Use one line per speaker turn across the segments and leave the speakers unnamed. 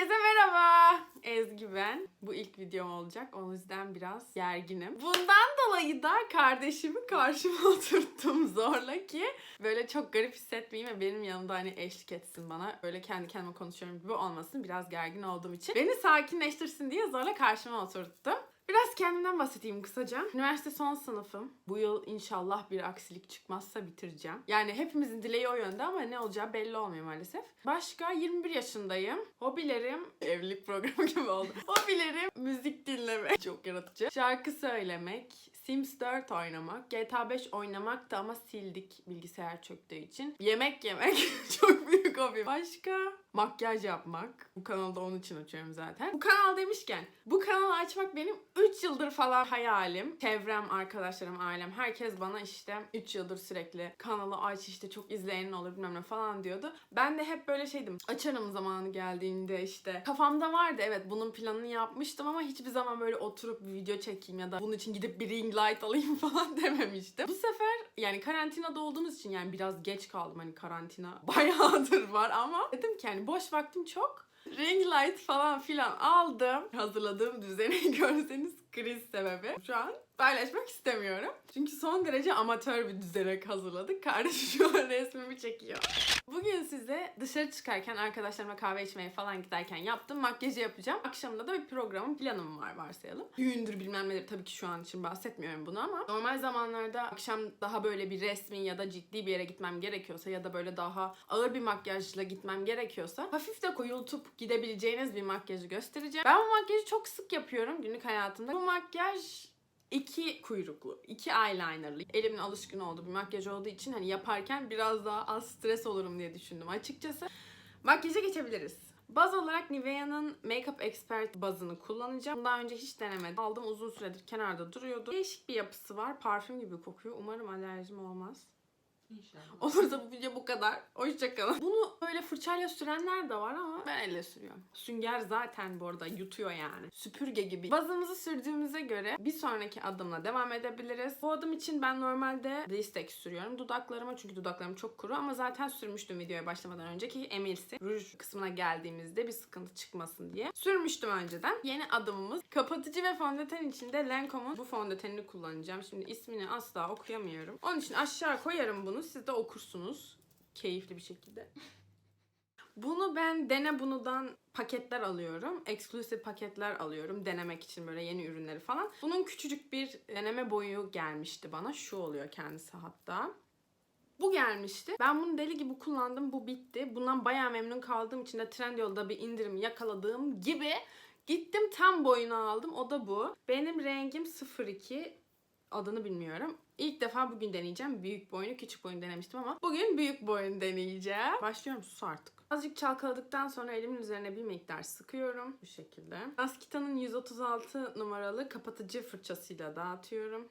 Herkese merhaba. Ezgi ben. Bu ilk videom olacak. O yüzden biraz gerginim. Bundan dolayı da kardeşimi karşıma oturttum zorla ki böyle çok garip hissetmeyeyim ve benim yanımda hani eşlik etsin bana. Öyle kendi kendime konuşuyorum gibi olmasın. Biraz gergin olduğum için. Beni sakinleştirsin diye zorla karşıma oturttum. Kendimden bahsedeyim kısaca. Üniversite son sınıfım. Bu yıl inşallah bir aksilik çıkmazsa bitireceğim. Yani hepimizin dileği o yönde ama ne olacağı belli olmuyor maalesef. Başka 21 yaşındayım. Hobilerim evlilik programı gibi oldu. Hobilerim müzik dinlemek. Çok yaratıcı. Şarkı söylemek, Sims 4 oynamak, GTA 5 oynamak da ama sildik bilgisayar çöktüğü için. Yemek yemek çok büyük hobi. Başka makyaj yapmak. Bu kanalda onun için açıyorum zaten. Bu kanal demişken bu kanalı açmak benim 3 yıldır falan hayalim. Çevrem, arkadaşlarım, ailem herkes bana işte 3 yıldır sürekli kanalı aç işte çok izleyenin olur bilmem ne falan diyordu. Ben de hep böyle şeydim. Açarım zamanı geldiğinde işte. Kafamda vardı evet bunun planını yapmıştım ama hiçbir zaman böyle oturup bir video çekeyim ya da bunun için gidip bir light alayım falan dememiştim. Bu sefer yani karantinada olduğumuz için yani biraz geç kaldım hani karantina bayağıdır var ama dedim ki yani boş vaktim çok. Ring light falan filan aldım. Hazırladığım düzeni görseniz kriz sebebi. Şu an paylaşmak istemiyorum. Çünkü son derece amatör bir düzenek hazırladık. Kardeşim şu an resmimi çekiyor. Bugün size dışarı çıkarken arkadaşlarımla kahve içmeye falan giderken yaptım. Makyajı yapacağım. Akşamında da bir programım planım var varsayalım. Düğündür bilmem nedir tabii ki şu an için bahsetmiyorum bunu ama normal zamanlarda akşam daha böyle bir resmi ya da ciddi bir yere gitmem gerekiyorsa ya da böyle daha ağır bir makyajla gitmem gerekiyorsa hafif de koyultup gidebileceğiniz bir makyajı göstereceğim. Ben bu makyajı çok sık yapıyorum günlük hayatımda. Bu makyaj iki kuyruklu, iki eyelinerlı. Elimin alışkın olduğu bir makyaj olduğu için hani yaparken biraz daha az stres olurum diye düşündüm açıkçası. Makyaja geçebiliriz. Baz olarak Nivea'nın Makeup Expert bazını kullanacağım. Bundan önce hiç denemedim. Aldım uzun süredir kenarda duruyordu. Değişik bir yapısı var. Parfüm gibi kokuyor. Umarım alerjim olmaz.
İnşallah.
Olursa bu video bu kadar. Hoşçakalın. Bunu böyle fırçayla sürenler de var ama ben elle sürüyorum. Sünger zaten bu arada yutuyor yani. Süpürge gibi. Bazımızı sürdüğümüze göre bir sonraki adımla devam edebiliriz. Bu adım için ben normalde Blistex sürüyorum. Dudaklarıma çünkü dudaklarım çok kuru ama zaten sürmüştüm videoya başlamadan önceki emilsi. Ruj kısmına geldiğimizde bir sıkıntı çıkmasın diye. Sürmüştüm önceden. Yeni adımımız kapatıcı ve fondöten için de Lancome'un bu fondötenini kullanacağım. Şimdi ismini asla okuyamıyorum. Onun için aşağı koyarım bunu. Siz de okursunuz. Keyifli bir şekilde. Bunu ben Dene Bunu'dan paketler alıyorum. Exclusive paketler alıyorum. Denemek için böyle yeni ürünleri falan. Bunun küçücük bir deneme boyu gelmişti bana. Şu oluyor kendisi hatta. Bu gelmişti. Ben bunu deli gibi kullandım. Bu bitti. Bundan bayağı memnun kaldığım için de Trendyol'da bir indirim yakaladığım gibi gittim tam boyunu aldım. O da bu. Benim rengim 02 adını bilmiyorum. İlk defa bugün deneyeceğim. Büyük boyunu, küçük boyunu denemiştim ama bugün büyük boyunu deneyeceğim. Başlıyorum sus artık. Azıcık çalkaladıktan sonra elimin üzerine bir miktar sıkıyorum. Bu şekilde. Naskita'nın 136 numaralı kapatıcı fırçasıyla dağıtıyorum.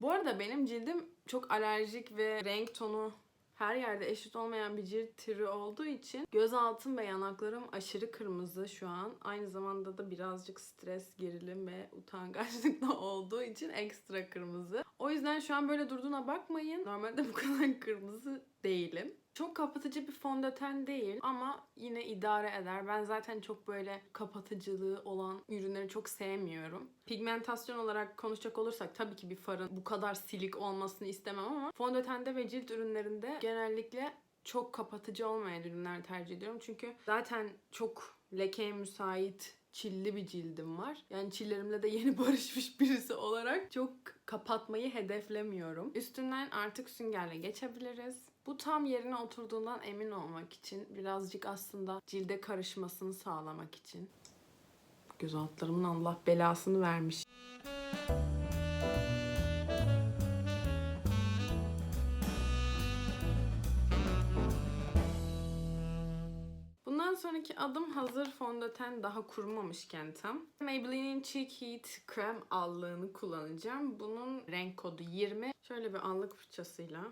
Bu arada benim cildim çok alerjik ve renk tonu her yerde eşit olmayan bir cilt türü olduğu için göz altım ve yanaklarım aşırı kırmızı şu an. Aynı zamanda da birazcık stres, gerilim ve utangaçlık da olduğu için ekstra kırmızı. O yüzden şu an böyle durduğuna bakmayın. Normalde bu kadar kırmızı değilim. Çok kapatıcı bir fondöten değil ama yine idare eder. Ben zaten çok böyle kapatıcılığı olan ürünleri çok sevmiyorum. Pigmentasyon olarak konuşacak olursak tabii ki bir farın bu kadar silik olmasını istemem ama fondötende ve cilt ürünlerinde genellikle çok kapatıcı olmayan ürünler tercih ediyorum. Çünkü zaten çok lekeye müsait çilli bir cildim var. Yani çillerimle de yeni barışmış birisi olarak çok kapatmayı hedeflemiyorum. Üstünden artık süngerle geçebiliriz. Bu tam yerine oturduğundan emin olmak için birazcık aslında cilde karışmasını sağlamak için. Göz altlarımın Allah belasını vermiş. Bundan sonraki adım hazır fondöten daha kurumamışken tam. Maybelline'in Cheek Heat krem allığını kullanacağım. Bunun renk kodu 20. Şöyle bir allık fırçasıyla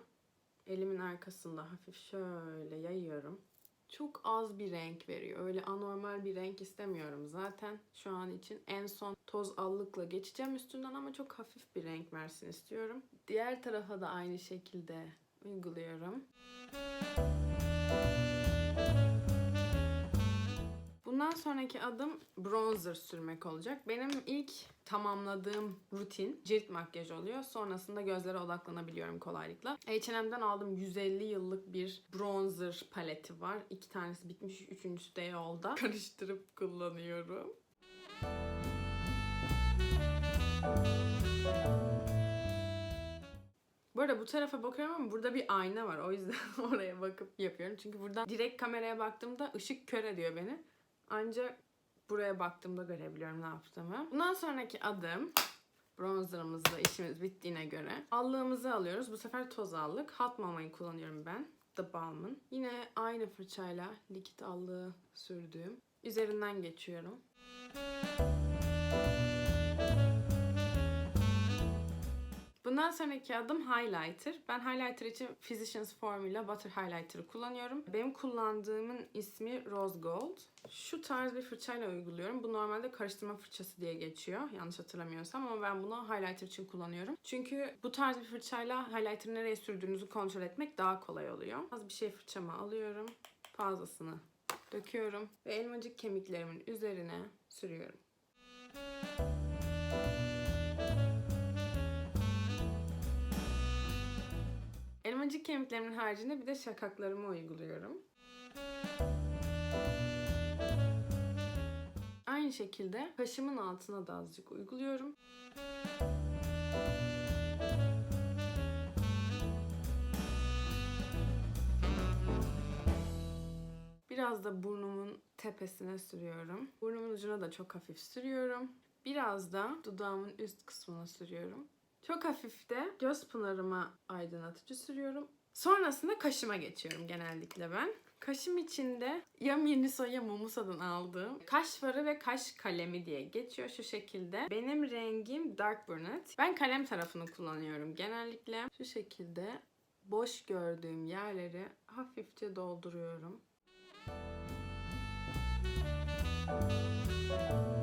elimin arkasında hafif şöyle yayıyorum. çok az bir renk veriyor. Öyle anormal bir renk istemiyorum zaten şu an için. En son toz allıkla geçeceğim üstünden ama çok hafif bir renk versin istiyorum. Diğer tarafa da aynı şekilde uyguluyorum. Bundan sonraki adım bronzer sürmek olacak. Benim ilk tamamladığım rutin cilt makyajı oluyor. Sonrasında gözlere odaklanabiliyorum kolaylıkla. H&M'den aldığım 150 yıllık bir bronzer paleti var. İki tanesi bitmiş, üçüncüsü de yolda. Karıştırıp kullanıyorum. Bu arada bu tarafa bakıyorum ama burada bir ayna var. O yüzden oraya bakıp yapıyorum. Çünkü burada direkt kameraya baktığımda ışık kör ediyor beni. Ancak buraya baktığımda görebiliyorum ne yaptığımı. Bundan sonraki adım bronzerımızla işimiz bittiğine göre allığımızı alıyoruz. Bu sefer toz allık. Hot Mama'yı kullanıyorum ben. The Balm'ın. Yine aynı fırçayla likit allığı sürdüğüm. Üzerinden geçiyorum. Bundan sonraki adım highlighter. Ben highlighter için Physicians Formula Butter Highlighter'ı kullanıyorum. Benim kullandığımın ismi Rose Gold. Şu tarz bir fırçayla uyguluyorum. Bu normalde karıştırma fırçası diye geçiyor. Yanlış hatırlamıyorsam ama ben bunu highlighter için kullanıyorum. Çünkü bu tarz bir fırçayla highlighter'ı nereye sürdüğünüzü kontrol etmek daha kolay oluyor. Az bir şey fırçama alıyorum. Fazlasını döküyorum ve elmacık kemiklerimin üzerine sürüyorum. Elmacık kemiklerimin haricinde bir de şakaklarımı uyguluyorum. Aynı şekilde kaşımın altına da azıcık uyguluyorum. Biraz da burnumun tepesine sürüyorum. Burnumun ucuna da çok hafif sürüyorum. Biraz da dudağımın üst kısmına sürüyorum. Çok hafif de göz pınarıma aydınlatıcı sürüyorum. Sonrasında kaşıma geçiyorum genellikle ben. Kaşım içinde ya Miniso ya Momusa'dan aldığım kaş farı ve kaş kalemi diye geçiyor şu şekilde. Benim rengim Dark Brunette. Ben kalem tarafını kullanıyorum genellikle. Şu şekilde boş gördüğüm yerleri hafifçe dolduruyorum. Çok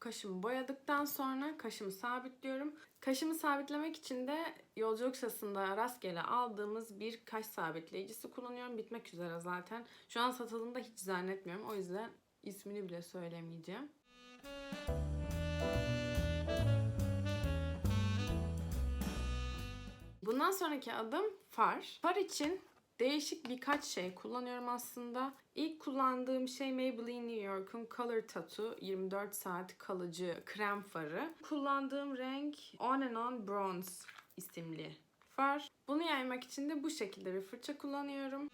kaşımı boyadıktan sonra kaşımı sabitliyorum. Kaşımı sabitlemek için de yolculuk sırasında rastgele aldığımız bir kaş sabitleyicisi kullanıyorum. Bitmek üzere zaten. Şu an satıldığında hiç zannetmiyorum. O yüzden ismini bile söylemeyeceğim. Bundan sonraki adım far. Far için değişik birkaç şey kullanıyorum aslında. İlk kullandığım şey Maybelline New York'un Color Tattoo 24 saat kalıcı krem farı. Kullandığım renk On and On Bronze isimli far. Bunu yaymak için de bu şekilde bir fırça kullanıyorum.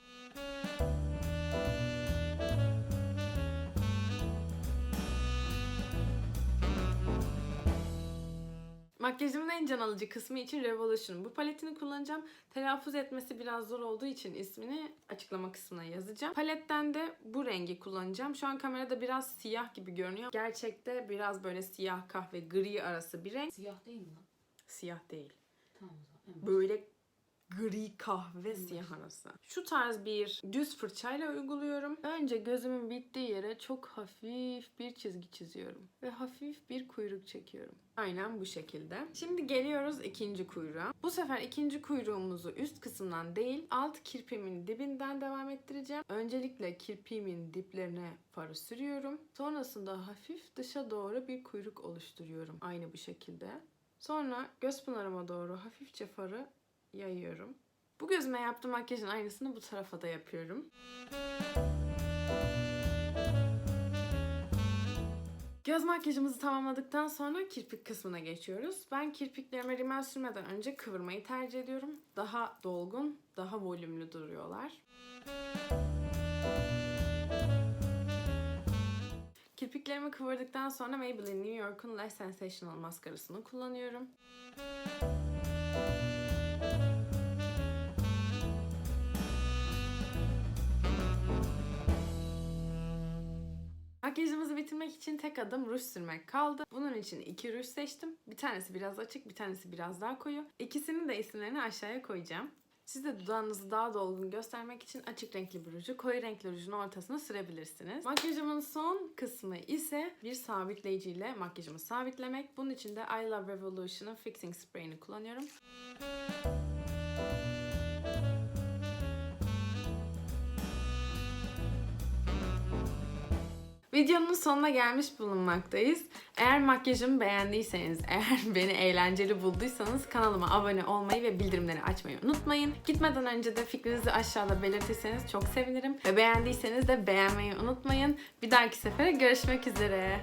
Makyajımın en can alıcı kısmı için Revolution. Bu paletini kullanacağım. Telaffuz etmesi biraz zor olduğu için ismini açıklama kısmına yazacağım. Paletten de bu rengi kullanacağım. Şu an kamerada biraz siyah gibi görünüyor. Gerçekte biraz böyle siyah kahve gri arası bir renk.
Siyah değil mi lan?
Siyah değil.
Tamam o zaman. Evet.
Böyle gri kahve siyah arası. Şu tarz bir düz fırçayla uyguluyorum. Önce gözümün bittiği yere çok hafif bir çizgi çiziyorum. Ve hafif bir kuyruk çekiyorum. Aynen bu şekilde. Şimdi geliyoruz ikinci kuyruğa. Bu sefer ikinci kuyruğumuzu üst kısımdan değil alt kirpimin dibinden devam ettireceğim. Öncelikle kirpimin diplerine farı sürüyorum. Sonrasında hafif dışa doğru bir kuyruk oluşturuyorum. Aynı bu şekilde. Sonra göz pınarıma doğru hafifçe farı yayıyorum. Bu gözüme yaptığım makyajın aynısını bu tarafa da yapıyorum. Göz makyajımızı tamamladıktan sonra kirpik kısmına geçiyoruz. Ben kirpiklerime rimel sürmeden önce kıvırmayı tercih ediyorum. Daha dolgun, daha volümlü duruyorlar. Kirpiklerimi kıvırdıktan sonra Maybelline New York'un Lash Sensational maskarasını kullanıyorum. Makyajımızı bitirmek için tek adım ruj sürmek kaldı. Bunun için iki ruj seçtim. Bir tanesi biraz açık, bir tanesi biraz daha koyu. İkisinin de isimlerini aşağıya koyacağım. Siz de dudağınızı daha dolgun göstermek için açık renkli bir ruju koyu renkli rujun ortasına sürebilirsiniz. Makyajımın son kısmı ise bir sabitleyici ile makyajımı sabitlemek. Bunun için de I Love Revolution'ın Fixing Spray'ini kullanıyorum. Videonun sonuna gelmiş bulunmaktayız. Eğer makyajımı beğendiyseniz, eğer beni eğlenceli bulduysanız kanalıma abone olmayı ve bildirimleri açmayı unutmayın. Gitmeden önce de fikrinizi aşağıda belirtirseniz çok sevinirim. Ve beğendiyseniz de beğenmeyi unutmayın. Bir dahaki sefere görüşmek üzere.